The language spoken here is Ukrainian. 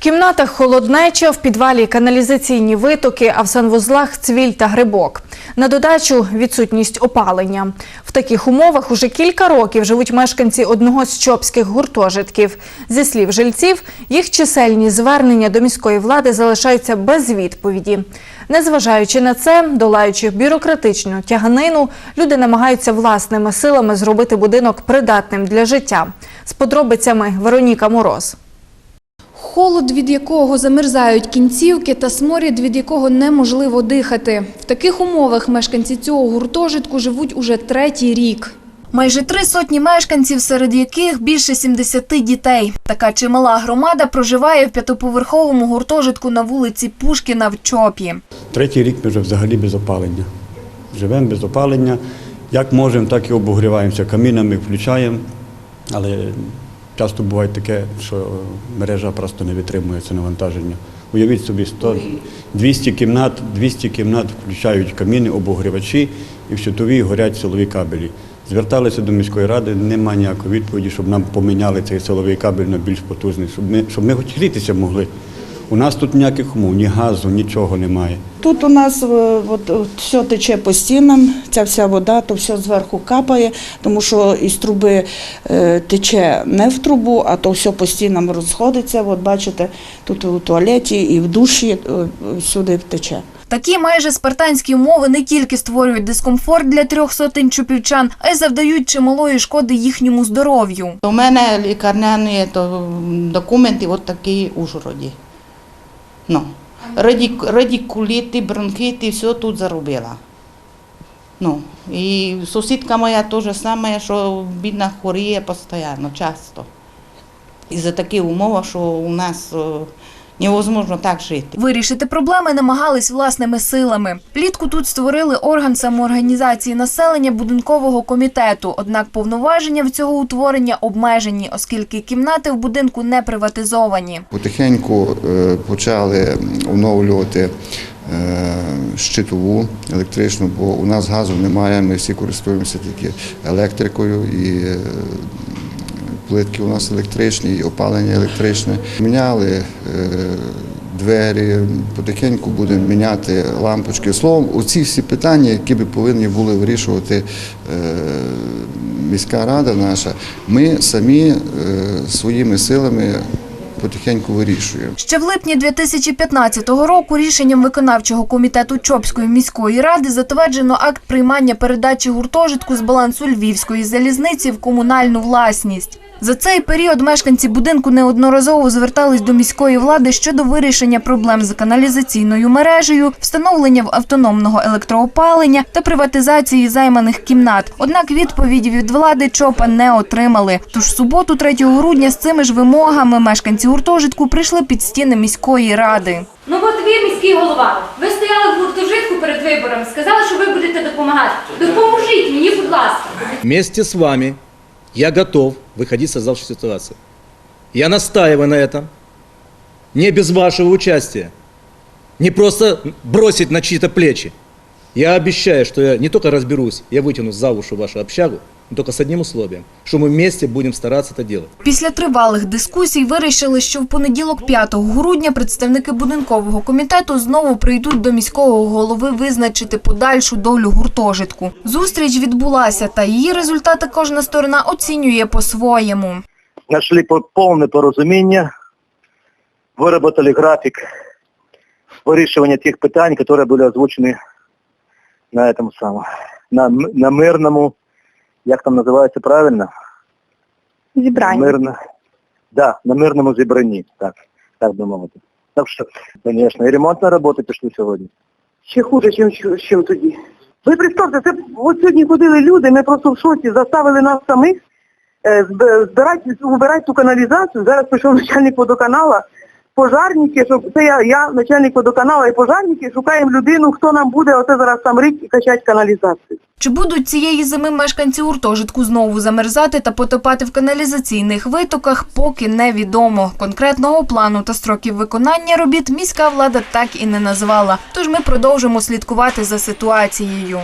Кімнатах холоднеча, в підвалі каналізаційні витоки, а в санвузлах цвіль та грибок. На додачу відсутність опалення. В таких умовах уже кілька років живуть мешканці одного з чопських гуртожитків. Зі слів жильців, їх чисельні звернення до міської влади залишаються без відповіді. Незважаючи на це, долаючи бюрократичну тяганину, люди намагаються власними силами зробити будинок придатним для життя. З подробицями Вероніка Мороз. Холод, від якого замерзають кінцівки, та сморід, від якого неможливо дихати. В таких умовах мешканці цього гуртожитку живуть уже третій рік. Майже три сотні мешканців, серед яких більше 70 дітей. Така чимала громада проживає в п'ятиповерховому гуртожитку на вулиці Пушкіна в Чопі. Третій рік ми вже взагалі без опалення. Живемо без опалення. Як можемо, так і обогріваємося. Камінами включаємо, але часто буває таке, що мережа просто не витримує це навантаження. Уявіть собі, 100, 200 кімнат, 200 кімнат включають каміни, обогрівачі і в щитовій горять силові кабелі. Зверталися до міської ради, немає ніякої відповіді, щоб нам поміняли цей силовий кабель на більш потужний, щоб ми, щоб ми хоч грітися могли. У нас тут ніяких умов, ні газу, нічого немає. Тут у нас е, от, от, все тече по стінам, ця вся вода, то все зверху капає, тому що із труби е, тече не в трубу, а то все по стінам розходиться. От бачите, тут у туалеті і в душі е, сюди тече. Такі майже спартанські умови не тільки створюють дискомфорт для трьох сотень чупівчан, а й завдають чималої шкоди їхньому здоров'ю. У мене лікарняні то, документи от такі у Ужгороді. Ну, радік, радікуліти, бронхіти, все тут заробила. Ну, і сусідка моя теж саме, що бідна хворіє постійно, часто. І за такі умови, що у нас е, невозможно так жити. Вирішити проблеми намагались власними силами. Влітку тут створили орган самоорганізації населення будинкового комітету. Однак повноваження в цього утворення обмежені, оскільки кімнати в будинку не приватизовані. Потихеньку е, почали оновлювати е, щитову електричну, бо у нас газу немає, ми всі користуємося тільки електрикою і е, плитки у нас електричні, опалення електричне. Міняли е, двері, потихеньку будемо міняти лампочки. Словом, оці всі питання, які би повинні були вирішувати е, міська рада наша, ми самі е, своїми силами потихеньку вирішуємо. Ще в липні 2015 року рішенням виконавчого комітету Чопської міської ради затверджено акт приймання передачі гуртожитку з балансу Львівської залізниці в комунальну власність. За цей період мешканці будинку неодноразово звертались до міської влади щодо вирішення проблем з каналізаційною мережею, встановлення автономного електроопалення та приватизації займаних кімнат. Однак відповіді від влади ЧОПа не отримали. Тож суботу, 3 грудня, з цими ж вимогами мешканці гуртожитку прийшли під стіни міської ради. Ну от ви міський голова. Ви стояли в гуртожитку перед виборами, сказали, що ви будете допомагати. Допоможіть мені, будь ласка. Вместе с вами я готов выходить из создавшейся ситуации. Я настаиваю на этом. Не без вашего участия. Не просто бросить на чьи-то плечи. Я обещаю, что я не только разберусь, я вытяну за уши вашу общагу, но только с одним условием, что мы вместе будем стараться это делать. Після тривалих дискусій вирішили, що в понеділок 5 грудня представники будинкового комітету знову прийдуть до міського голови визначити подальшу долю гуртожитку. Зустріч відбулася, та її результати кожна сторона оцінює по-своєму. нашли по- полное порозумение, выработали график вирішування тих питань, які були озвучені на этом самом, на, м- на мирному, як там називається правильно? Зібрання. Мирно, да, на мирному зібранні, так, так би мовити. Так що, звісно, і ремонтні роботи пішли сьогодні. Ще хуже, ніж чим тоді. Ви представте, це от сьогодні ходили люди, ми просто в шоці, заставили нас самих е, зб- збирати, убирати цю каналізацію. Зараз прийшов начальник водоканала, пожарники, щоб це я, я начальник водоканала і пожарники, шукаємо людину, хто нам буде оце зараз там рить і качати каналізацію. Чи будуть цієї зими мешканці гуртожитку знову замерзати та потопати в каналізаційних витоках, поки невідомо. Конкретного плану та строків виконання робіт міська влада так і не назвала. Тож ми продовжимо слідкувати за ситуацією.